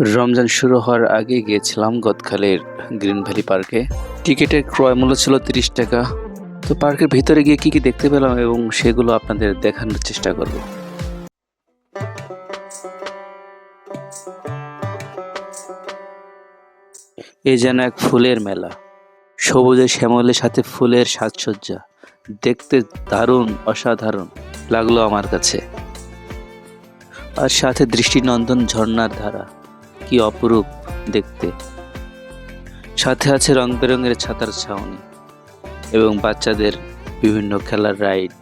রমজান শুরু হওয়ার আগে গিয়েছিলাম গদখালের গ্রিন ভ্যালি পার্কে। টিকিটের ক্রয় মূল্য ছিল তিরিশ টাকা। তো পার্কের ভিতরে গিয়ে কি কি দেখতে পেলাম এবং সেগুলো আপনাদের দেখানোর চেষ্টা করব। এই যেন এক ফুলের মেলা। সবুজে শ্যামলের সাথে ফুলের সাজসজ্জা। দেখতে দারুণ, অসাধারণ লাগল আমার কাছে। আর সাথে দৃষ্টিনন্দন ঝর্ণার ধারা। কি অপরূপ দেখতে। সাথে আছে রং বেরঙের ছাতার ছাউনি এবং বাচ্চাদের বিভিন্ন খেলার রাইড।